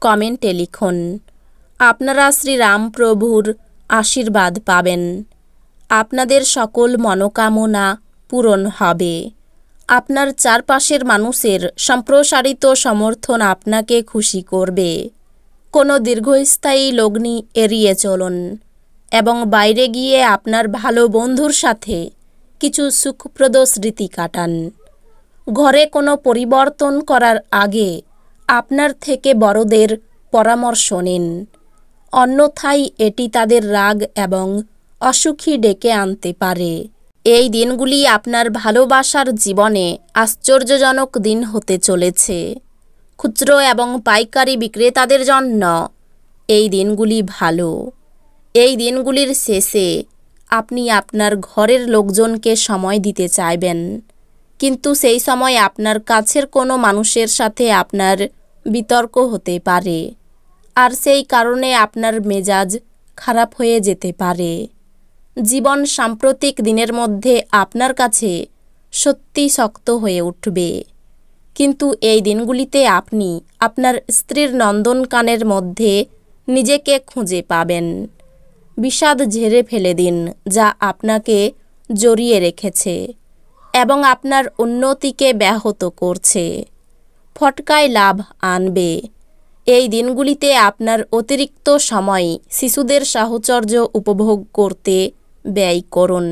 কমেন্টে লিখুন, আপনারা শ্রীরামপ্রভুর আশীর্বাদ পাবেন। আপনাদের সকল মনোকামনা পূরণ হবে। আপনার চারপাশের মানুষের সম্প্রসারিত সমর্থন আপনাকে খুশি করবে। কোনো দীর্ঘস্থায়ী লগ্নি এড়িয়ে চলুন এবং বাইরে গিয়ে আপনার ভালো বন্ধুর সাথে কিছু সুখপ্রদ স্মৃতি কাটান। ঘরে কোনো পরিবর্তন করার আগে আপনার থেকে বড়দের পরামর্শ নিন। অন্যথায় এটি তাদের রাগ এবং অসুখী ডেকে আনতে পারে। এই দিনগুলি আপনার ভালোবাসার জীবনে আশ্চর্যজনক দিন হতে চলেছে। খুচরো এবং পাইকারি বিক্রেতাদের জন্য এই দিনগুলি ভালো। এই দিনগুলির শেষে আপনি আপনার ঘরের লোকজনকে সময় দিতে চাইবেন। কিন্তু সেই সময় আপনার কাছের কোনো মানুষের সাথে আপনার বিতর্ক হতে পারে। আর সেই কারণে আপনার মেজাজ খারাপ হয়ে যেতে পারে। জীবন সাম্প্রতিক দিনের মধ্যে আপনার কাছে সত্যি শক্ত হয়ে উঠবে। কিন্তু এই দিনগুলিতে আপনি আপনার স্ত্রীর নন্দনকানের মধ্যে নিজেকে খুঁজে পাবেন। বিষাদ ঝেড়ে ফেলে দিন যা আপনাকে জড়িয়ে রেখেছে এবং আপনার উন্নতিকে ব্যাহত করছে। ফটকায় লাভ আনবে। এই দিনগুলিতে আপনার অতিরিক্ত সময় শিশুদের সাহচর্য উপভোগ করতে ব্যয় করুন।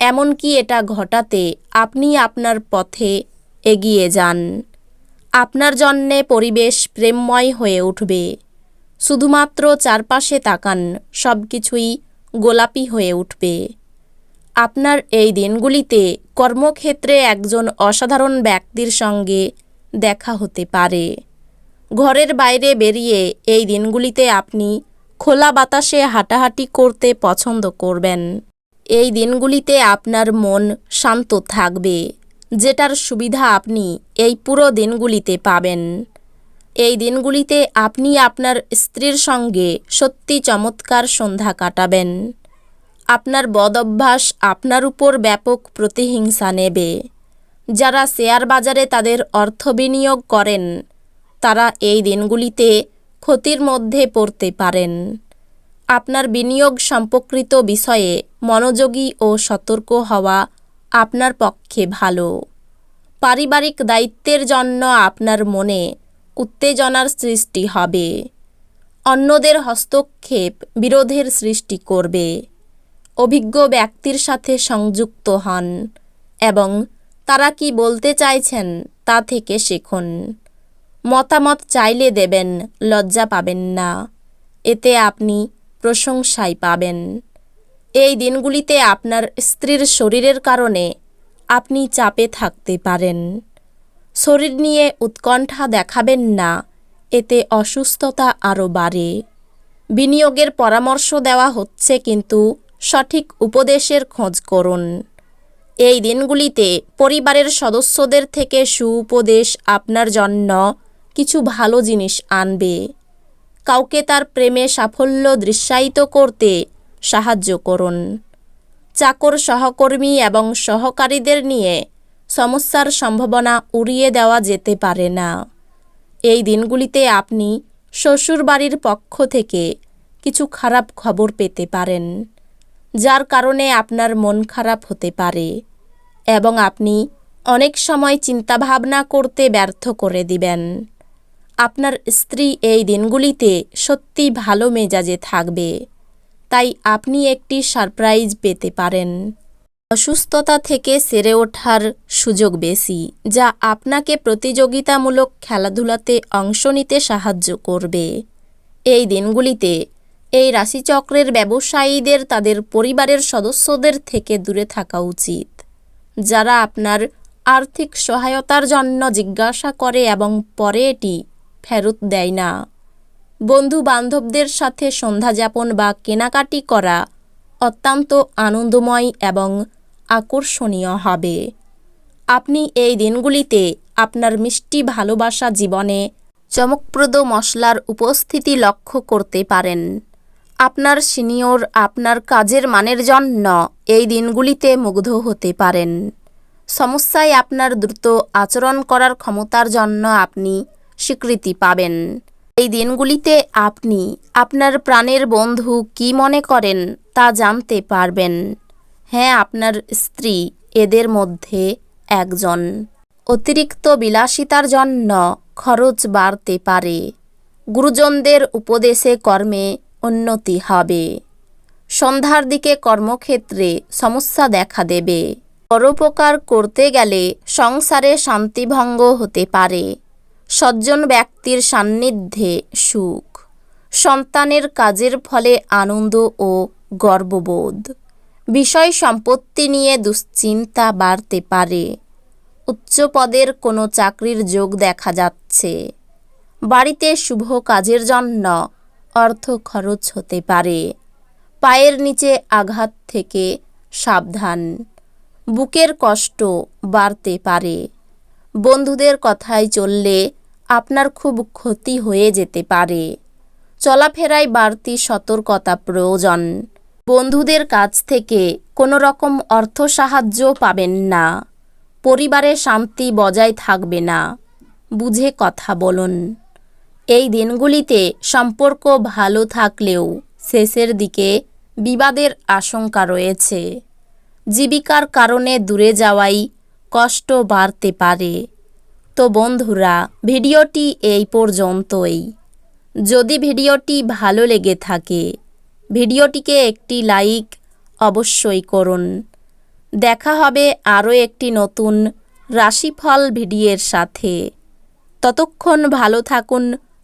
এমনকি এটা ঘটাতে আপনি আপনার পথে এগিয়ে যান। আপনার জন্যে পরিবেশ প্রেমময় হয়ে উঠবে। শুধুমাত্র চারপাশে তাকান সব কিছুই গোলাপি হয়ে উঠবে। আপনার এই দিনগুলিতে কর্মক্ষেত্রে একজন অসাধারণ ব্যক্তির সঙ্গে দেখা হতে পারে। ঘরের বাইরে বেরিয়ে এই দিনগুলিতে আপনি খোলা বাতাসে হাঁটাহাঁটি করতে পছন্দ করবেন। এই দিনগুলিতে আপনার মন শান্ত থাকবে, যেটার সুবিধা আপনি এই পুরো দিনগুলিতে পাবেন। এই দিনগুলিতে আপনি আপনার স্ত্রীর সঙ্গে সত্যি চমৎকার সন্ধ্যা কাটাবেন। আপনার বদ অভ্যাস আপনার উপর ব্যাপক প্রতিহিংসা নেবে। যারা শেয়ার বাজারে তাদের অর্থ বিনিয়োগ করেন, তারা এই দিনগুলিতে ক্ষতির মধ্যে পড়তে পারেন। আপনার বিনিয়োগ সম্পর্কিত বিষয়ে মনোযোগী ও সতর্ক হওয়া আপনার পক্ষে ভালো। পারিবারিক দায়িত্বের জন্য আপনার মনে উত্তেজনার সৃষ্টি হবে। অন্যদের হস্তক্ষেপ বিরোধের সৃষ্টি করবে। অভিজ্ঞ ব্যক্তির সাথে সংযুক্ত হন এবং তারা কি বলতে চাইছেন তা থেকে শিখুন। মতামত চাইলে দেবেন, লজ্জা পাবেন না। এতে আপনি প্রশংসাই পাবেন। এই দিনগুলিতে আপনার স্ত্রীর শরীরের কারণে আপনি চাপে থাকতে পারেন। শরীর নিয়ে উৎকণ্ঠা দেখাবেন না, এতে অসুস্থতা আরও বাড়ে। বিনিয়োগের পরামর্শ দেওয়া হচ্ছে, কিন্তু সঠিক উপদেশের খোঁজ করুন। এই দিনগুলিতে পরিবারের সদস্যদের থেকে সুউপদেশ আপনার জন্য কিছু ভালো জিনিস আনবে। কাউকে তার প্রেমে সাফল্য দৃশ্যায়িত করতে সাহায্য করুন। চাকর সহকর্মী এবং সহকারীদের নিয়ে সমস্যার সম্ভাবনা উড়িয়ে দেওয়া যেতে পারে না। এই দিনগুলিতে আপনি শ্বশুরবাড়ির পক্ষ থেকে কিছু খারাপ খবর পেতে পারেন, যার কারণে আপনার মন খারাপ হতে পারে। এবং আপনি অনেক সময় চিন্তাভাবনা করতে ব্যর্থ করে দিবেন। আপনার স্ত্রী এই দিনগুলিতে সত্যি ভালো মেজাজে থাকবে, তাই আপনি একটি সারপ্রাইজ পেতে পারেন। অসুস্থতা থেকে সেরে ওঠার সুযোগ বেশি, যা আপনাকে প্রতিযোগিতামূলক খেলাধুলাতে অংশ নিতে সাহায্য করবে। এই দিনগুলিতে এই রাশিচক্রের ব্যবসায়ীদের, তাদের পরিবারের সদস্যদের থেকে দূরে থাকা উচিত। যারা আপনার আর্থিক সহায়তার জন্য জিজ্ঞাসা করে এবং পরে এটি ফেরত দেয় না। বন্ধু বান্ধবদের সাথে সন্ধ্যা যাপন বা কেনাকাটি করা অত্যন্ত আনন্দময় এবং আকর্ষণীয় হবে। আপনি এই দিনগুলিতে আপনার মিষ্টি ভালোবাসা জীবনে চমকপ্রদ মশলার উপস্থিতি লক্ষ্য করতে পারেন। আপনার সিনিয়র আপনার কাজের মানের জন্য এই দিনগুলিতে মুগ্ধ হতে পারেন। সমস্যায় আপনার দ্রুত আচরণ করার ক্ষমতার জন্য আপনি স্বীকৃতি পাবেন। এই দিনগুলিতে আপনি আপনার প্রাণের বন্ধু কি মনে করেন তা জানতে পারবেন। হ্যাঁ আপনার স্ত্রী এদের মধ্যে একজন। অতিরিক্ত বিলাসিতার জন্য খরচ বাড়তে পারে। গুরুজনদের উপদেশে কর্মে উন্নতি হবে। সন্ধ্যার দিকে কর্মক্ষেত্রে সমস্যা দেখা দেবে। পরোপকার করতে গেলে সংসারে শান্তিভঙ্গ হতে পারে। সজ্জন ব্যক্তির সান্নিধ্যে সুখ। সন্তানের কাজের ফলে আনন্দ ও গর্ববোধ। বিষয় সম্পত্তি নিয়ে দুশ্চিন্তা বাড়তে পারে। উচ্চ পদের কোনো চাকরির যোগ দেখা যাচ্ছে। বাড়িতে শুভ কাজের জন্য অর্থ খরচ হতে পারে। পায়ের নিচে আঘাত থেকে সাবধান। বুকের কষ্ট বাড়তে পারে। বন্ধুদের কথায় চললে আপনার খুব ক্ষতি হয়ে যেতে পারে। চলাফেরায় বাড়তি সতর্কতা প্রয়োজন। বন্ধুদের কাছ থেকে কোনো রকম অর্থ সাহায্য পাবেন না। পরিবারে শান্তি বজায় থাকবে না। বুঝে কথা বলুন। এই দিনগুলিতে সম্পর্ক ভালো থাকলেও শেষের দিকে বিবাদের আশঙ্কা রয়েছে। জীবিকার কারণে দূরে যাওয়াই কষ্ট বাড়তে পারে। তো বন্ধুরা, ভিডিওটি এই পর্যন্তই। যদি ভিডিওটি ভালো লেগে থাকে, ভিডিওটিকে একটি লাইক অবশ্যই করুন। দেখা হবে আরও একটি নতুন রাশিফল ভিডিওর সাথে। ততক্ষণ ভালো থাকুন